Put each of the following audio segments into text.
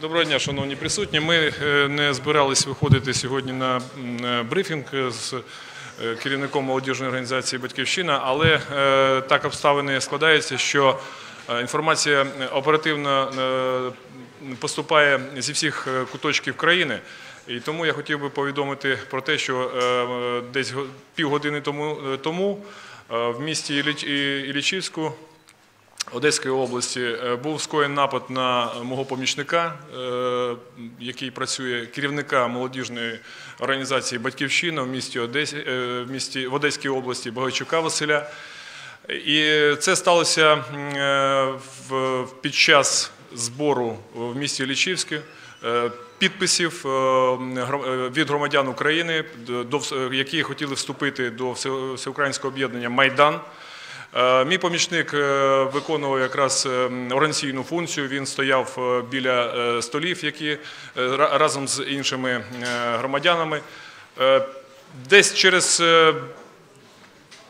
Доброго дня, шановні присутні. Ми е, не збирались виходити сьогодні на е, брифінг з е, керівником молодіжної організації Батьківщина, але так обставини складаються, що інформація оперативно поступає зі всіх куточків країни. І тому я хотів би повідомити про те, що десь півгодини тому, в місті Ілліч- І- Іллічівську Одеської області е, був скоєн напад на мого помічника, е, який працює керівника молодіжної організації Батьківщина в місті Одесі, е, в місті в Одеській області Богайчука Василя. І це сталося під час збору в місті Лічівське підписів від громадян України, які хотіли вступити до всеукраїнського об'єднання Майдан. Е, Мій помічник е, виконував якраз е, організаційну функцію. Він стояв біля столів, які ра- разом з іншими громадянами. Десь через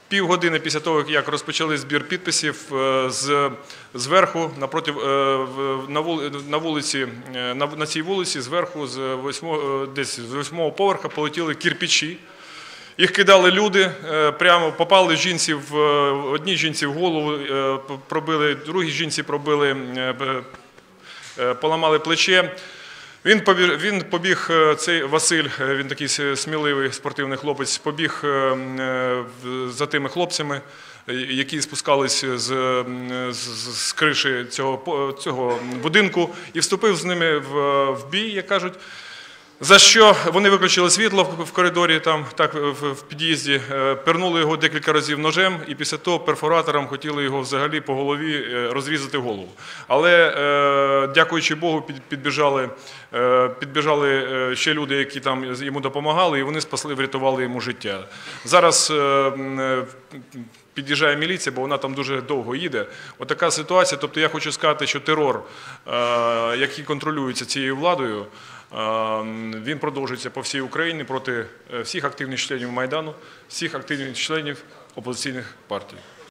півгодини після того, як розпочали збір підписів, зверху, напроти, е, на, вули- вулиці, на, цій вулиці, зверху, з восьмого, десь з восьмого поверха полетіли кірпічі. Їх кидали люди, е, прямо попали жінці в е, одній жінці в голову, е, пробили, другій жінці пробили, поламали плече. Він побіг, він побіг, цей Василь, він такий сміливий спортивний хлопець, побіг за тими хлопцями, які спускались з, з, з- криші цього, цього будинку, і вступив з ними в, в бій, як кажуть. За що вони виключили світло в коридорі, там так в під'їзді, е, пернули його декілька разів ножем, і після того перфоратором хотіли його взагалі по голові е, розрізати голову. Але е, дякуючи Богу, підбіжали, підбіжали ще люди, які там йому допомагали, і вони спасли, врятували йому життя. Зараз під'їжджає міліція, бо вона там дуже довго їде. Отака ситуація. Тобто я хочу сказати, що терор, е, який контролюється цією владою, е, він продовжується по всій Україні проти е, всіх активних членів Майдану, всіх активних членів опозиційних партій.